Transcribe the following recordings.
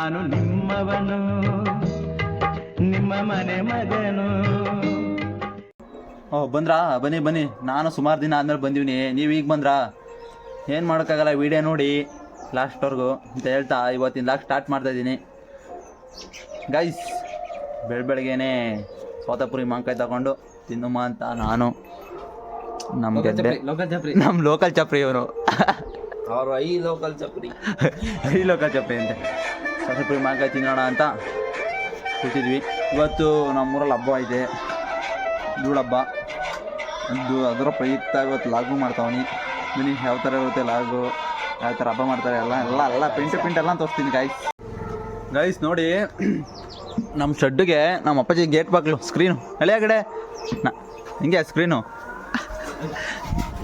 ನಾನು ನಿಮ್ಮವನು ನಿಮ್ಮ ಮನೆ ಮಗನು. ಓ ಬಂದ್ರಾ? ಬನ್ನಿ ಬನ್ನಿ. ನಾನು ಸುಮಾರು ದಿನ ಆದ್ಮೇಲೆ ಬಂದೀನಿ ನೀವು ಈಗ ಬಂದ್ರಾ? ಏನು ಮಾಡೋಕ್ಕಾಗಲ್ಲ ವಿಡಿಯೋ ನೋಡಿ. ಲಾಸ್ಟ್ವರೆಗೂ ಅಂತ ಹೇಳ್ತಾ ಇವತ್ತಿನ ಲಾಸ್ಟ್ ಸ್ಟಾರ್ಟ್ ಮಾಡ್ತಾ ಇದ್ದೀನಿ. ಗೈಸ್ ಬೆಳ ಬೆಳಗ್ಗೆನೆ ಸೋತಾಪುರಿ ಮಾಂಕಾಯಿ ತಗೊಂಡು ತಿನ್ನುಮ ಅಂತ ನಾನು. ನಮ್ಮ ಗೆದ್ದೆ. ಲೋಕಲ್ ಚಪ್ರಿ. ನಮ್ಮ ಲೋಕಲ್ ಚಪ್ರಿ ಇವರು. ಅವರು I local chapri. I local ಚಪ್ರಿ ಅಂತೆ. ಸೋತಾಪುರಿ ಮಾವಿನಕಾಯಿ ತಿನ್ನೋಣ ಅಂತ ಕೂತಿದ್ವಿ. ಇವತ್ತು ನಮ್ಮೂರಲ್ಲಿ ಹಬ್ಬ ಐತೆ ಧೂಳು ಹಬ್ಬ ಅದು ಅದರ ಪ್ರಯುಕ್ತ ಇವತ್ತು ಲಾಗು ಮಾಡ್ತಾವನಿ. ಬನ್ನಿ, ಯಾವ ಥರ ಇರುತ್ತೆ ಲಾಗು, ಯಾವ ಥರ ಹಬ್ಬ ಮಾಡ್ತಾರೆ ಎಲ್ಲ ಎಲ್ಲ ಎಲ್ಲ ಪಿಂಟ್ ಪಿಂಟ್ ಎಲ್ಲ ತೋರಿಸ್ತೀನಿ ಗಾಯ್ಸ್ ಗೈಸ್ ನೋಡಿ, ನಮ್ಮ ಶೆಡ್ಡಿಗೆ ನಮ್ಮ ಅಪ್ಪಾಜಿ ಗೇಟ್ ಬಾಕ್ಲು ಸ್ಕ್ರೀನು ಹಳೆಯ ಕಡೆ? ನಾ, ಹಿಂಗೆ ಸ್ಕ್ರೀನು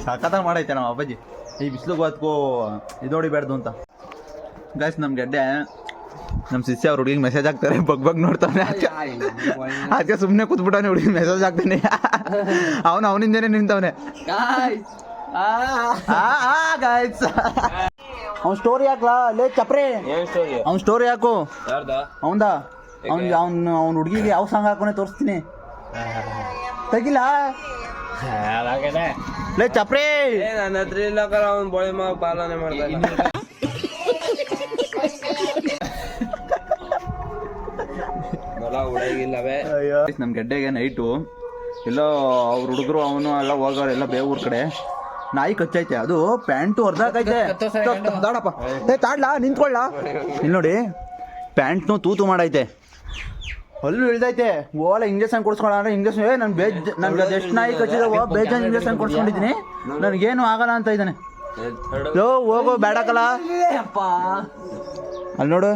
ಸಖತ್ತಾಗಿ ಮಾಡೈತೆ ನಮ್ಮ ಅಪ್ಪಾಜಿ. ಈ ಬಿಸಿಲು ಬತ್ಕೋ ಇದು ಹೊಡಿಬಾರ್ದು ಅಂತ. ಗೈಸ್ ನಮ್ಮ ಗೆಡ್ಡೆ ನಮ್ಮ ಶಿಷ್ಯ ಅವ್ರ ಹುಡುಗಿಗೆ ಮೆಸೇಜ್ ಹಾಕ್ತಾರೆ ಬಗ್ ಬಗ್ ನೋಡ್ತಾನೆ ಅದಕ್ಕೆ ಸುಮ್ಮನೆ ಕೂತ್ಬಿಟ್ಟವನೆ ಹುಡುಗಿ ಮೆಸೇಜ್ ಹಾಕ್ತಾನೆ. ಅವನು ಅವನಿಂದನೇ ನಿಂತವನೆ. ಗಾಯ್ಸ್ ಅವ್ನ ಸ್ಟೋರಿ ಹಾಕ್ಲಾ? ಲೇ ಚಪ್ರೆ. ಅವ್ನ ಸ್ಟೋರಿ ಹಾಕು. ಅವಂದ? ಅವ್ನ್ ಅವ್ನ ಅವ್ನ ಹುಡುಗಿಗೆ ಯಾವ ಸಾಂಗ್ ಹಾಕೋನೆ ತೋರಿಸ್ತೀನಿ. ತೆಗಿಲ್ಲ ಲೇ ಚಪ್ರೇ. ನನ್ನ ಹತ್ರ ಇಲ್ಲ ಕರ ಅವ್ನ್ ಬೋಳಿ ಮಾವ ಪಾಲನೆ ಮಾಡ್ತಾನೆ ಉಡಾಗಿಲ್ಲವೇ ನಮ್ಮ ಗೆಡ್ಡೆಗೆ ನೈಟು ಎಲ್ಲೋ ಅವ್ರ ಹುಡುಗರು ಅವನು ಎಲ್ಲ ಹೋಗೋರು ಎಲ್ಲ ಬೇವೂರ್ ಕಡೆ. ನಾಯಿ ಕಚ್ಚೈತೆ ಅದು ಪ್ಯಾಂಟು ಹೊರ್ದಾಕೈತೆ ತಾಡಪ್ಪ ಏ ತಾಡ್ಲಾ ನಿಂತ್ಕೊಳ್ಳ. ಇಲ್ಲಿ ನೋಡಿ ಪ್ಯಾಂಟ್ನು ತೂತು ಮಾಡೈತೆ. ಹೊಲ್ಲು ಇಳ್ದೈತೆ. ಓಲ ಇಂಜೆಕ್ಷನ್ ಕೊಡ್ಸ್ಕೊಳ್ಳ ಅಂದ್ರೆ ಇಂಜೆಕ್ಷನ್ ಏ ನಾನು ಬೇಜ್ ನನ್ಗೆ ಎಷ್ಟು ನಾಯಿ ಕಚ್ಚಿದವ ಬೇಜಾನ್ ಇಂಜೆಕ್ಷನ್ ಕೊಡ್ಸ್ಕೊಂಡಿದ್ದೀನಿ. ನನಗೇನು ಆಗಲ್ಲ ಅಂತ ಇದ್ದಾನೆ. ಯೋ ಹೋಗೋ ಬೇಡಕಲ್ಲ ಅಲ್ಲಿ ನೋಡು.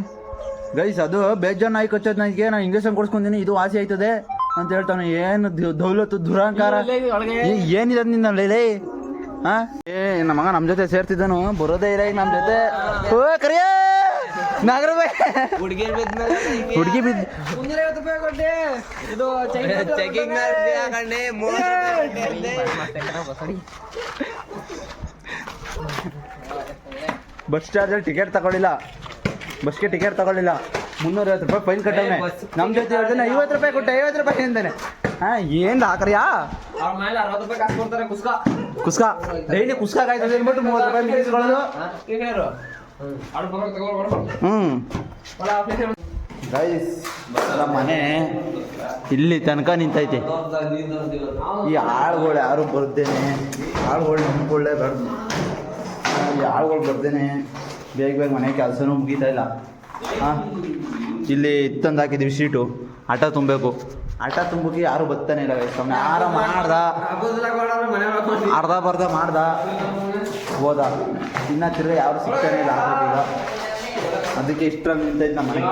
ಗೈಸ್ ಅದು ಬೇಜಾನ್ ನಾಯಿ ಕಚ್ಚೋದು ನನಗೆ ನಾನು ಇಂಜೆಕ್ಷನ್ ಕೊಡ್ಸ್ಕೊಂತೀನಿ ಇದು ವಾಸಿ ಆಯ್ತದೆ ಅಂತ ಹೇಳ್ತಾನೆ. ಏನು ದೌಲತ್ತು ದುರಹಂಕಾರ ಏ- ಏನಿದೆ ನಿನ್ನ ಲೇ? ಹಾ ಏ ನಮ್ಮ ಮಗ ನಮ್ಮ ಜೊತೆ ಸೇರ್ತಿದ್ದನು. ಬರೋದೇ ಇಲ್ಲ ಈಗ ನಮ್ಮ ಜೊತೆ. ಓ ಕರಿಯ! ನಾಗರ ಹುಡುಗಿ ಬಿದ್ಮೇಲೆ ಹುಡುಗಿ ಬಿದ್ದು ಚೆಕಿಂಗ್ ಹಾಕೊಂಡೆ ಬಸ್ ಚಾರ್ಜಲ್ಲಿ ಟಿಕೆಟ್ ತಗೊಳ್ಳಿಲ್ಲ. ಬಸ್ಗೆ ಟಿಕೆಟ್ ತಗೊಳ್ಳಿಲ್ಲ. ಮುನ್ನೂರೈವತ್ತು ರೂಪಾಯಿ ಫೈನ್ ಕಟ್ಟವನೆ. ನಮ್ಮ ಜೊತೆ ಹೇಳ್ತಾನೆ ಐವತ್ತು ರೂಪಾಯಿ ಕೊಟ್ಟೆ ಐವತ್ತು ರೂಪಾಯಿ ಅಂತಾನೆ ಹಾ ಏನು ಹಾಕ್ರಿಯಾ ಕುಸ್ಕ. ಕುಸ್ಕ? ಡೈಲಿ ಕುಸ್ಕ ಕಾಯ್ತದೆ ಅಂದ್ಬಿಟ್ಟು ಮೂವತ್ತು ರೂಪಾಯಿ ಮೀರಿಸ್ಕೊಳ್ಳೋದು. ಹ್ಞೂ ಗೈಸ್ ನಮ್ಮ ಮನೆ ಇಲ್ಲಿ ತನಕ ನಿಂತೈತೆ. ಈ ಆಳುಗಳು ಯಾರು ಬರ್ದೇನೆ? ಆಳುಗಳು ನಂಬ್ಕೊಳ್ಳೇ ಬರ್ದು ಈ ಆಳುಗಳು ಬರ್ದೇನೆ. ಬೇಗ ಬೇಗ ಮನೆ ಕೆಲಸನೂ ಮುಗೀತಾ ಇಲ್ಲ. ಹಾಂ? ಇಲ್ಲಿ ತಂದು ಹಾಕಿದ್ದೀವಿ ಸೀಟು ಆಟ ತುಂಬಬೇಕು. ಆಟ ತುಂಬಕ್ಕೆ ಯಾರು ಬರ್ತಾನೆ ಇಲ್ಲ ಅವ್ನು ಯಾರ ಮಾಡ್ದ. ಅರ್ಧ ಬರ್ಧ ಮಾಡ್ದ. ಹೋದ. ಇನ್ನ ತಿರ್ಗ ಯಾರು ಸಿಗ್ತಾನೆ ಇಲ್ಲ, ಆಗೋದಿಲ್ಲ. ಅದಕ್ಕೆ ಇಷ್ಟರಲ್ಲಿ ನಿಂತೈತೆ ನಮ್ಮ ಮನೆ.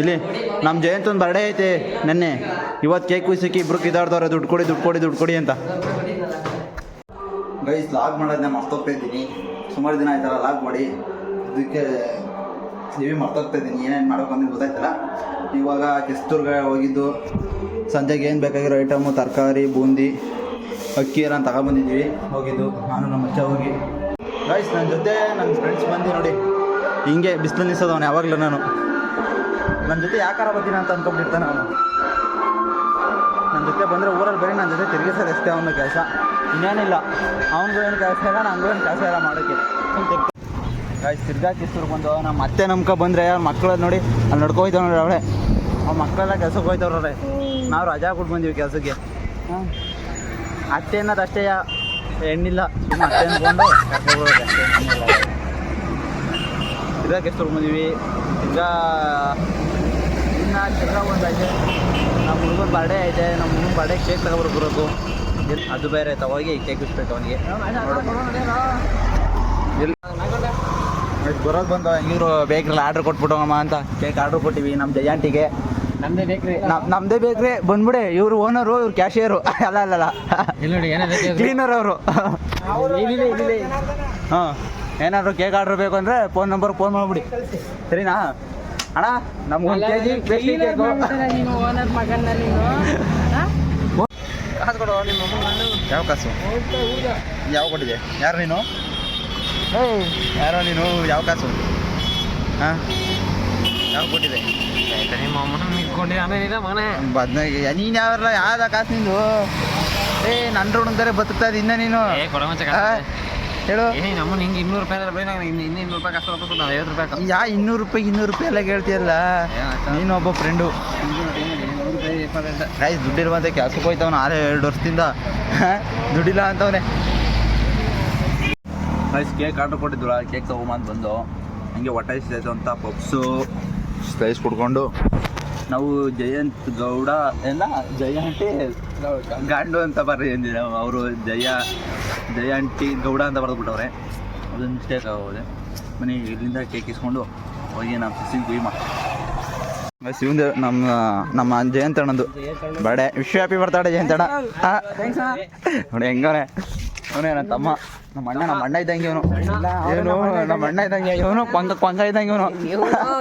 ಇಲ್ಲಿ, ನಮ್ಮ ಜಯಂತನ ಬರ್ಡೇ ಐತೆ ನೆನ್ನೆ. ಇವತ್ತು ಕೇಕ್ ಕುಯ್ಸಕ್ಕೆ ಇಬ್ರು ಕಿದಾಡ್ದವ್ರೆ, ದುಡ್ಡು ಕೊಡಿ ದುಡ್ಡು ಕೊಡಿ ದುಡ್ಡು ಕೊಡಿ ಅಂತ. ಗೈಸ್ ಲಾಗ್ ಮಾಡೋದನ್ನ ಮರ್ತೋಗ್ತಾ ಇದ್ದೀನಿ. ಸುಮಾರು ದಿನ ಆಯ್ತಲ್ಲ ಲಾಗ್ ಮಾಡಿ ಅದಕ್ಕೆ ಮರ್ತೋಗ್ತಾ ಇದ್ದೀನಿ. ಏನೇನು ಅಂತ ಗೊತ್ತಾಯ್ತಲ್ಲ? ಇವಾಗ ಕಿಸ್ತೂರ್ಗೆ ಹೋಗಿದ್ದು, ಸಂಜೆಗೆ ಏನು ಬೇಕಾಗಿರೋ ಐಟಮು ತರಕಾರಿ, ಬೂಂದಿ, ಅಕ್ಕಿ ಎಲ್ಲ ತಗೊಬಂದಿದ್ವಿ ಹೋಗಿದ್ದು, ನಾನು ನಮ್ಮ ಅಜ್ಜ ಹೋಗಿ. ಗಾಯ್ಸ್ ನನ್ನ ಜೊತೆ ನನ್ನ ಫ್ರೆಂಡ್ಸ್ ಬಂದು ನೋಡಿ, ಹಿಂಗೆ ಬಿಸಿಲು ಅವನು ಯಾವಾಗಲೂ ನಾನು. ನನ್ನ ಜೊತೆ ಯಾಕಾರ ಬರ್ತೀನಿ ಅಂತ ಅಂದ್ಕೊಂಡಿರ್ತಾನೆ ಅವನು. ನನ್ನ ಜೊತೆ ಬಂದರೆ ಊರಲ್ಲಿ ಬರೀ ನನ್ನ ಜೊತೆ ತಿರುಗಿಸೋದು ಅಷ್ಟೇ ಅವನ ಕೆಲಸ. ಇನ್ನೇನಿಲ್ಲ. ಅವನಿಗೂ ಏನು ಕೆಲಸ ಇಲ್ಲ ನನಗೂ ಏನು ಕೆಲಸ ಇಲ್ಲ ಮಾಡೋಕ್ಕೆ ಗಾಯ್ಸ್ ತಿರ್ಗಾ ಕಿಸ್ತೂರು ಬಂದು ನಮ್ಮ ಅತ್ತೆ ನಮ್ಕ ಬಂದರೆ ಅವ್ರ ಮಕ್ಕಳ ನೋಡಿ, ಅಲ್ಲಿ ನಡ್ಕೊ ಹೋಯ್ತಾವ ನೋಡಿ ಅವಳೆ. ಅವ್ರ ಮಕ್ಕಳೆಲ್ಲ ಕೆಲ್ಸಕ್ಕೆ ಹೋಯ್ತವ್ರೆ ನಾವು ರಜಾ ಕೊಟ್ಟು ಬಂದೀವಿ ಕೆಲಸಕ್ಕೆ. ಹಾಂ ಅತ್ತೆ ಅನ್ನೋದು ಅಷ್ಟೇ ಹೆಣ್ಣಿಲ್ಲ ಅತ್ತೆ ಇನ್ನೇನಿಲ್ಲ. ತಿರ್ಗಾ ಕಿಸ್ತೂರು ಬಂದೀವಿ. ತಿರ್ಗಾ ಇನ್ನು ತಿರ್ಗಾ ಒಂದೈತೆ ನಮ್ಮ ಹುಡುಗನ ಬರ್ಡೇ ಐತೆ. ನಮ್ಮ ಹುಡುಗನ ಬರ್ಡೇ ಕೇಕ್ ತಗೊಬರ್ಬೇಕು ಅದು ಬೇರೆ ಆಯ್ತಾ. ಹೋಗಿ ಕೇಕ್ ಇಸ್ಬೇಕು ಅವನಿಗೆ. ಬರೋದು ಬಂದ. ಇವರು ಬೇಕ್ರಲ್ಲಿ ಆರ್ಡ್ರ್ ಕೊಟ್ಬಿಟ್ಟವಮ್ಮ ಅಂತ ಕೇಕ್ ಆರ್ಡ್ರ್ ಕೊಟ್ಟಿವಿ ನಮ್ಮ ಜಯಾಂಟಿಗೆ ನಮ್ದೇ ಬೇಕ್ರಿ. ನಮ್ದೇ ಬೇಕ್ರಿ. ಬಂದ್ಬಿಡಿ. ಇವ್ರು ಓನರು ಇವ್ರು ಕ್ಯಾಶಿಯರು ಅಲ್ಲ ಅಲ್ಲ ಕ್ಲೀನರ್ ಅವರು. ಹಾಂ. ಏನಾದ್ರು ಕೇಕ್ ಆರ್ಡ್ರ್ ಬೇಕು ಅಂದರೆ ಫೋನ್ ನಂಬರ್ ಫೋನ್ ಮಾಡ್ಬಿಡಿ. ಸರಿನಾ? ಅಣ್ಣ ನಮ್ಗೊಂದು ಕೆ ಜಿ ಬೇಕಿ ಕೇಕು ನೀನು ಓನರ್ ಮಗನ ನೀನು ಕಾಸು ಕೊಡು ನಿಮ್ಮ ಯಾವ ಕಾಸು? ಯಾವ ಕೊಟ್ಟಿದೆ? ಯಾರು ನೀನು? ಯಾರೋ ನೀನು? ಯಾವ ಕಾಸು? ಹಾಂ? ಯಾವ ಕೊಟ್ಟಿದೆ? ಬದ್ನಾಗಿ. ನೀನು ಯಾವಲ್ಲ ಯಾವ್ದ ಕಾಸು ನಿಂದು? ಏ ನನ್ನ ಋಣದರೆ ಬದುಕ್ತಾ ಇದ್ದ ಇನ್ನ ನೀನು? ಹೇಳು. ಏ ನಮ್ಮ ನಿಂಗೆ ಇನ್ನೂರು ರೂಪಾಯಿ ಇನ್ನು ಇನ್ನೂ ಇನ್ನೂರು ರೂಪಾಯಿ ಕಷ್ಟ ಐವತ್ತು ರೂಪಾಯಿ ಯಾ ಇನ್ನೂರು ರೂಪಾಯಿ ಇನ್ನೂರು ರೂಪಾಯಿ ಎಲ್ಲ ಕೇಳ್ತೀಯಲ್ಲ? ನೀನು ಒಬ್ಬ ಫ್ರೆಂಡು ಗೈಸ್ ದುಡ್ಡಿರುವಂತೆ ಕೆಲಸಕ್ಕೆ ಹೋಯ್ತವನ ಆರೇ ಎರಡು ವರ್ಷದಿಂದ. ದುಡ್ಡಿಲ್ಲ ಅಂತವನೇ. ಗೈಸ್ ಕೇಕ್ ಆರ್ಡರ್ ಕೊಟ್ಟಿದ್ರು ಕೇಕ್ ತಗೊಂಬಂದು ಬಂದು. ಹಂಗೆ ಹೊಟ್ಟೆ ಹಸಿದಾಯ್ತು ಅಂತ ಪಪ್ಸು. ಸ್ಲೈಸ್ ಕುಡ್ಕೊಂಡು. ನಾವು ಜಯಂತ್ ಗೌಡ ಎಲ್ಲ ಜಯಂತಿ? ಗಾಂಡು ಅಂತ ಬರ್ರಿ ಎಂದಿದೆ ಅವರು ಜಯ ಜಯಂತಿ ಗೌಡ ಅಂತ ಬರೆದ್ಬಿಟ್ಟವ್ರೆ. ಅದೊಂದು ಮಿಸ್ಟೇಕ್ ಆಗೋದೆ ಮನೆ ಇಲ್ಲಿಂದ ಕೇಕ್ ಇಸ್ಕೊಂಡು ಹೋಗಿ ನಮ್ಮ ಸಿಸಿಂಗ್ ಕುಯ್ ಮಾ ಶಿವಂದ ನಮ್ಮ ನಮ್ಮ ಜಯಂತ್ ಬರ್ಡೆ ವಿಶ್ವ ಹ್ಯಾಪಿ ಬರ್ತಾಡೆ ಜಯಂತಣ್ಣ ನೋಡಿ, ಹೆಂಗವನೆ. ಅವನೇ ನನ್ನ ತಮ್ಮ. ನಮ್ಮ ಅಣ್ಣ ನಮ್ಮ ಅಣ್ಣ ಇದ್ದಂಗೆ ಇವನು. ಏನು, ನಮ್ಮ ಅಣ್ಣ ಇದ್ದಂಗೆ ಇವನು, ಪಂಗ ಪಂಗ ಇದ್ದಂಗೆ ಇವನು.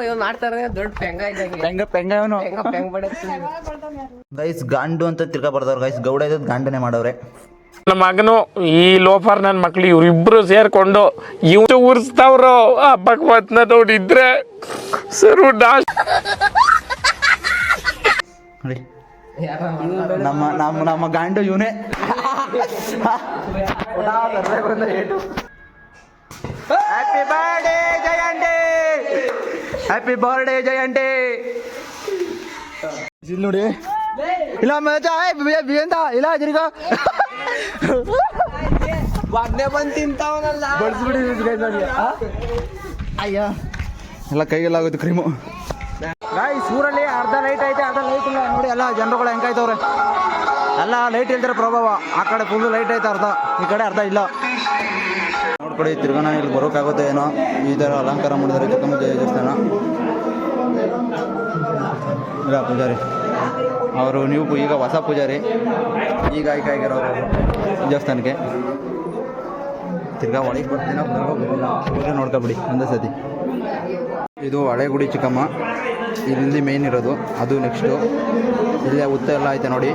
ಇವನು ಮಾಡ್ತಾರೆ ದೊಡ್ಡ ಪೆಂಗ ಇದ್ದಂಗೆ ಪೆಂಗ ಪೆಂಗ ಇವನು. ಗೈಸ್ ಗಾಂಡು ಅಂತ ತಿರ್ಗಾ ಬರ್ದವ್ರು. ಗೈಸ್ ಗೌಡ ಇದ್ದದ್ದು ಗಾಂಡನೆ ಮಾಡವ್ರೆ. ನಮ್ಮ ಮಗನು, ಈ ಲೋಫರ್ ನನ್ನ ಮಕ್ಳು ಇವ್ರಿಬ್ರು ಸೇರ್ಕೊಂಡು ಇವ್ರು ಉರ್ಸ್ತಾವ್ರು ಆ ಭಗವತ್ನ ನೋಡಿದ್ರೆ ಸರು ನೋಡಿ ನಮ್ಮ ನಮ್ಮ ನಮ್ಮ ಗಾಂಡು ಇವನೇ ಹ್ಯಾಪಿ ಬರ್ಡೇ ಜಯಂಡೆ ಹ್ಯಾಪಿ ಬರ್ಡೇ ಜಯಂಡೆ ಇಲ್ಲಿ ನೋಡಿ ಇಲ್ಲ ಮಜಾ ಅಂತ ಇಲ್ಲ ತಿರ್ಗ ಬಾಗ್ನೆ ಬಂದು ತಿಂತಾವನಲ್ಲ ಅಯ್ಯ ಎಲ್ಲ ಕೈಗೆಲ್ಲ ಆಗೋದು ಕ್ರೀಮು ಗಾಯ್ಸ್ ಊರಲ್ಲಿ ಅರ್ಧ ಲೈಟ್ ಐತೆ, ಅರ್ಧ ಲೈಟ್ ಇಲ್ಲ. ನೋಡಿ, ಎಲ್ಲ ಜನರುಗಳು ಹೆಂಗಾಯ್ತವ್ರೆ ಎಲ್ಲ ಲೈಟ್ ಇಲ್ದಿರೋ ಪ್ರಭಾವ. ಆ ಕಡೆ ಫುಲ್ ಲೈಟ್ ಐತೆ, ಅರ್ಧ. ಈ ಕಡೆ ಅರ್ಧ ಇಲ್ಲ. ನೋಡ್ಕೊಡಿ ತಿರ್ಗಾನ ಇಲ್ಲಿ ಬರೋಕ್ಕಾಗುತ್ತೆ ಏನೋ. ಈ ಥರ ಅಲಂಕಾರ ಮಾಡಿದ್ದಾರೆ ಚಿಕ್ಕಮ್ಮ ದೇವಸ್ಥಾನ. ಇಲ್ಲ ಪೂಜಾರಿ. ಅವರು ನೀವು ಈಗ ಹೊಸ ಪೂಜಾರಿ. ಈಗ ಆಯ್ಕೆ ಆಗಿರೋರು ದೇವಸ್ಥಾನಕ್ಕೆ. ತಿರ್ಗಾ ಒಳಗೆ ಬರ್ತೀನ ಬರೋಲ್ಲ ನೋಡ್ಕೊಬಿಡಿ, ಒಂದೇ ಸತಿ ಇದು ಹಳೆ ಗುಡಿ ಚಿಕ್ಕಮ್ಮ. ಇಲ್ಲಿ ಮೇನ್ ಇರೋದು. ಅದು ನೆಕ್ಸ್ಟು ಇಲ್ಲೇ ಉತ್ತ ಎಲ್ಲ ಐತೆ ನೋಡಿ.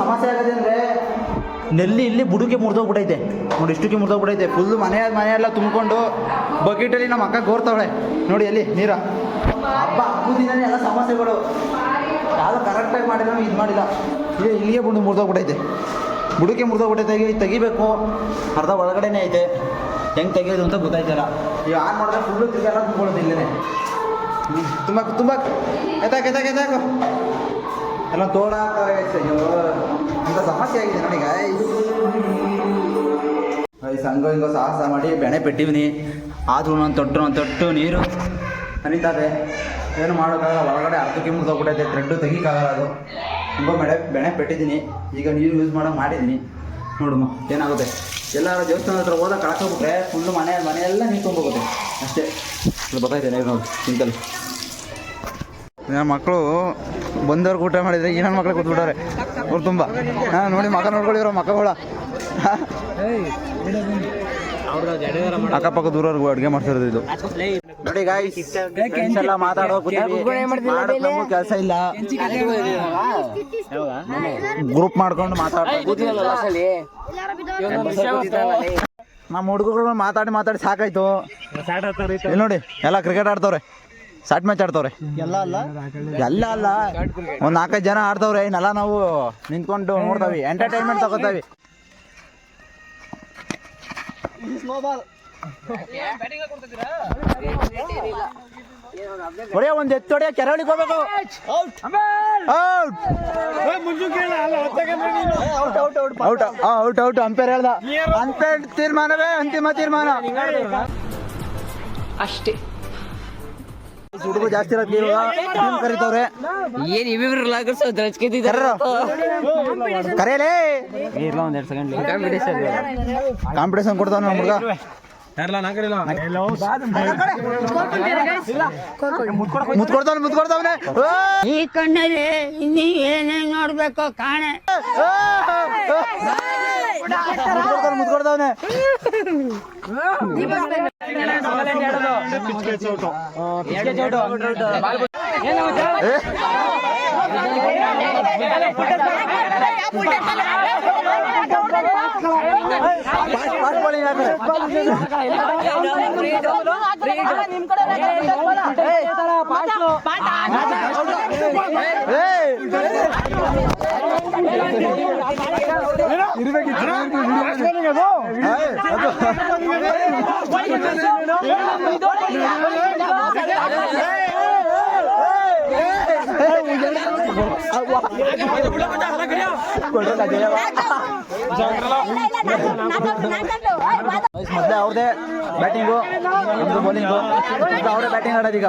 ಸಮಸ್ಯೆ ಆಗಿದೆ ಅಂದ್ರೆ ನೆಲ್ಲಿ ಇಲ್ಲಿ ಬುಡುಗೆ ಮುರಿದೋಗ್ಬಿಟ್ಟೈತೆ ನೋಡಿ, ಇಷ್ಟಕ್ಕೆ ಮುರಿದೋಗ್ಬಿಟ್ಟೈತೆ ಫುಲ್ ಮನೆ ಮನೆಯೆಲ್ಲ ತುಂಬಿಕೊಂಡು ಬಕೆಟಲ್ಲಿ ನಮ್ಮ ಅಕ್ಕ ಗೋರ್ತವಳೆ. ನೋಡಿ ಅಲ್ಲಿ ನೀರ. ಹಬ್ಬ ಹಬ್ಬದಿಂದನೇ ಎಲ್ಲ ಸಮಸ್ಯೆಗಳು. ಯಾರು ಕರೆಕ್ಟಾಗಿ ಮಾಡಿಲ್ಲ ಇದು ಮಾಡಿಲ್ಲ. ಇಲ್ಲೇ ಇಲ್ಲಿಗೆ ಬಂದು ಮುರಿದೋಗ್ಬಿಟ್ಟೈತೆ ಬುಡುಗೆ ಮುರಿದೋಗ್ಬಿಟ್ಟೈತೆ ತೆಗಿಬೇಕು. ಅರ್ಧ ಒಳಗಡೆನೇ ಐತೆ. ಹೆಂಗೆ ತೆಗಿಯೋದು ಅಂತ ಗೊತ್ತಾಯ್ತಲ್ಲ. ಈಗ ಆನ್ ಮಾಡಿದ್ರೆ ಫುಲ್ಲು ತಿರ್ಗೆಲ್ಲ ಕುತ್ಕೊಳ್ಳೋದು ಇಲ್ಲೇ ತುಂಬ ತುಂಬ. ಎತ್ತಾಕ ಎತ್ತಾಕ, ಎತ್ತಾಕು. ಎಲ್ಲ ತೋಡ ಅಂತ ಸಮಸ್ಯೆ ಆಗಿದೆ ನೋಡಿ ಸಂಘ ಹಿಂಗ ಸಾಹಸ ಮಾಡಿ ಬೆಣೆ ಪೆಟ್ಟಿವಿನಿ. ಆದ್ರೂ ನಾನು ತೊಟ್ಟು ನಾನು ತೊಟ್ಟು ನೀರು. ಹನಿತಾದೆ ಏನು ಮಾಡೋಕ್ಕಾಗಲ್ಲ. ಒಳಗಡೆ ಅರ್ಧಕ್ಕೆ ಮುಗ್ದೋಗ್ಬಿಟ್ಟೈತೆ ಥ್ರೆಡ್ಡು ತೆಗಿಯಕ್ಕಾಗಲ್ಲ ಅದು. ಹಿಂಗೋ ಬೆಳೆ, ಬೆಣೆ ಪೆಟ್ಟಿದ್ದೀನಿ. ಈಗ ನೀರು ಯೂಸ್ ಮಾಡೋ ಮಾಡಿದ್ದೀನಿ. ನೋಡಮ್ಮ ಏನಾಗುತ್ತೆ? ಎಲ್ಲಾರ ದೇವಸ್ಥಾನದ ಹತ್ರ ಹೋದಾಗ ಕಳ್ಕೊಬಿಟ್ರೆ ಫುಲ್ಲು ಮನೆ ಮನೆಯೆಲ್ಲ ನೀರು ತುಂಬೋಗುತ್ತೆ ಅಷ್ಟೇ. ನೀರು ನೋಡಿ ಸಿಂಕಲ್ ನನ್ನ ಮಕ್ಕಳು ಬಂದವ್ರಿಗೆ ಊಟ ಮಾಡಿದ್ರೆ ಈ ಮಕ್ಕಳು ಮಕ್ಳು ಕೂತ್ಬಿಟ್ಟಾರೆ ಅವ್ರು ತುಂಬ. ಹಾಂ ನೋಡಿ ಮಗ ನೋಡ್ಕೊಳ್ಳಿರೋ ಮಕ್ಕಳ ಅಕ್ಕಪಕ್ಕ ದೂರವರೆಗೂ ಅಡುಗೆ ಮಾಡ್ತಿರೋದು ಇದು. ನೋಡಿ ಗಾಯ್ಸ್ ಫ್ರೆಂಡ್ಸ್ ಎಲ್ಲ ಮಾತಾಡೋ ನಮಗೂ ಕೆಲಸ ಇಲ್ಲ. ಗ್ರೂಪ್ ಮಾಡ್ಕೊಂಡು ಮಾತಾಡ್ತಾ ನಮ್ಮ ಹುಡುಗರು ಮಾತಾಡಿ ಮಾತಾಡಿ ಸಾಕಾಯ್ತು. ಇಲ್ಲಿ ನೋಡಿ ಎಲ್ಲ ಕ್ರಿಕೆಟ್ ಆಡ್ತವ್ರೆ. ಸಾಟ್ ಮ್ಯಾಚ್ ಆಡ್ತವ್ರೆ. ಎಲ್ಲ ಅಲ್ಲ? ಎಲ್ಲ ಅಲ್ಲ. ಒಂದ್ ನಾಲ್ಕೈದು ಜನ ಆಡ್ತವ್ರೆ. ಇನ್ನೆಲ್ಲ ನಾವು ನಿಂತ್ಕೊಂಡು ನೋಡ್ತಾವಿ ಎಂಟರ್ಟೈನ್ಮೆಂಟ್ ತಗೋತಾವಿ ಹೊಡೆಯ ಒಂದ್ ಎತ್ತು ಹೊಡೆಯ ಕೆರಳಿಗೆ ಹೋಗ್ಬೇಕು. ಔಟ್ ಔಟ್ ಔಟ್ ಅಂಪೇರ್ ಹೇಳ್ದ. ಅಂಪೇರ್ ತೀರ್ಮಾನವೇ ಅಂತಿಮ ತೀರ್ಮಾನ. ಅಷ್ಟೇ. ಹುಡುಗರು ಜಾಸ್ತಿ ಇರೋದು ಟೀಮ್ ಕರೀತವ್ರೆ. ಏನ್ ಇವಿಬ್ರು ಲಾಗರ್ಸೋ ಕರೆಯಲೇ ಕಾಂಪಿಟೇಷನ್ ಕೊಡ್ತಾವ ನಮ್ಮ ಹುಡುಗ. ಮುತ್ಕೊಡ್ತಾವನೆ ಈ ಕಣ್ಣಲ್ಲಿ ಇನ್ನಿ ಏನೇನ್ ನೋಡ್ಬೇಕು ಕಾಣೆ. ಮುತ್ಕೊಡ್ತಾವನೆ ಮುತ್ಕೊಡ್ತಾವನೆ ಫಾಸ್ಟ್ ಫಾಸ್ಟ್ ಬೌಲಿಂಗ್ ಹಾಕ್ತಾರೆ ಮೊದಲೇ ಅವ್ರದೇ ಬ್ಯಾಟಿಂಗು ನಮ್ದು ಬೌಲಿಂಗು ಅವರೇ ಬ್ಯಾಟಿಂಗ್ ಆಡೋದು ಈಗ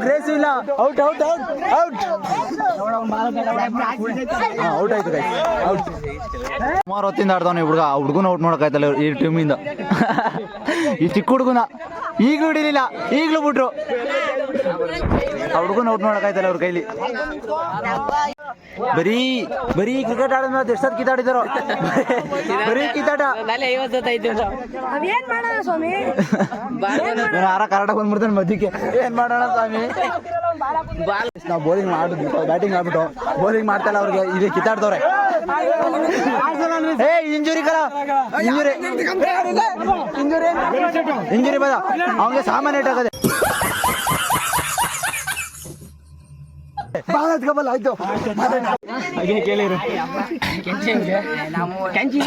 ಗ್ರೇಸ್ ಇಲ್ಲ out out out out out ಆಯ್ತು ಗೈಸ್ ಔಟ್ ಸುಮಾರು ಹೊತ್ತಿಂದ ಆಡ್ದವನು ಹುಡುಗ. ಆ ಹುಡುಗನ ಔಟ್ ಮಾಡೋಕ್ಕಾಯ್ತಲ್ಲ ಈ ಟೀಮಿಂದ ಈ ಚಿಕ್ಕ ಹುಡುಗನ ಈಗಲೂ ಹಿಡಿಲಿಲ್ಲ. ಈಗಲೂ ಬಿಟ್ರು. ಆ ಹುಡುಗನ ಔಟ್ ಮಾಡೋಕ್ಕಾಯ್ತಲ್ಲ ಅವ್ರ ಕೈಲಿ. ಬರೀ ಬರೀ ಕ್ರಿಕೆಟ್ ಆಡಿದ್ಮೇಲೆ ಎಷ್ಟು ಕಿತ್ತಾಡಿದಾರೋ ಬರೀ ಕಿತ್ತಾಟ ನಾಳೆ ಐವತ್ತೈದು ಅವೇನ್ ಮಾಡೋಣ ಸ್ವಾಮಿ ಯಾರ ಆರ ಕರೆಕ್ಟಾಗಿ ಬಂದ್ಬಿಡ್ತಾನೆ ಮಧ್ಯಕ್ಕೆ ಏನ್ ಮಾಡೋಣ ಸ್ವಾಮಿ ನಾವು ಬೌಲಿಂಗ್ ಮಾಡಿದ್ವಿ ಬ್ಯಾಟಿಂಗ್ ಆಗ್ಬಿಟ್ಟು ಬೌಲಿಂಗ್ ಮಾಡ್ತಲ್ಲ ಅವ್ರಿಗೆ ಇದೇ ಕಿತ್ತಾಡ್ದವ್ರೆ ಏ ಇಂಜುರಿ ಕಲ ಇಂಜುರಿ ಇಂಜುರಿ ಇಂಜುರಿ ಬದ ಅವನಿಗೆ ಸಾಮಾನ್ಯ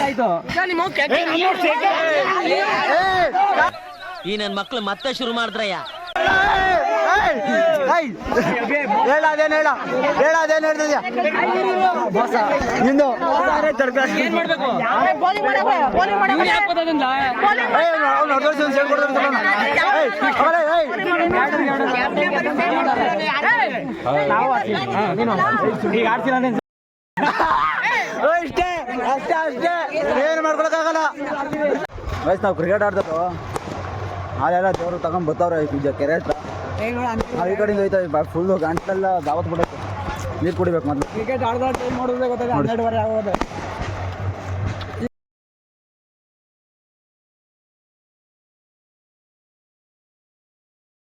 ಆಯ್ತು ಈ ನನ್ ಮಕ್ಳು ಮತ್ತೆ ಶುರು ಮಾಡಿದ್ರಯ್ಯ. ಹೇಳ ಅದೇನು ಹೇಳ? ಹೇಳ ಅದೇನು ಹೇಳ್ತಿದ್ಯಾ? ನಿಂದು. ಅಷ್ಟೇ ಅಷ್ಟೇ ಅಷ್ಟೇ. ಏನು ಮಾಡ್ಕೊಳಕ್ಕಾಗಲ್ಲ. ವಯಸ್ಸು ನಾವು ಕ್ರಿಕೆಟ್ ಆಡ್ದಪ್ಪ ಅಲ್ಲೆಲ್ಲ ದೇವರು ತಗೊಂಡ್ ಬರ್ತಾವ್ರೆ ಈಗ ಕೆರೆ ಹತ್ರ. ನಾವು ಈ ಕಡೆಯಿಂದ ಹೋಯ್ತಾ ಫುಲ್ಲು ಗಂಟೆಲ್ಲ ದಾವತ್ ಬಿಡಕ್ಕೆ ನೀರು ಕುಡಿಬೇಕು ಮೊದಲು ಕ್ರಿಕೆಟ್ ಆಡಿದ ಟೈಮ್ ನೋಡಿದ್ರೆ ಗೊತ್ತಾಗ ಹನ್ನೆರಡುವರೆ ಆಗೋದು.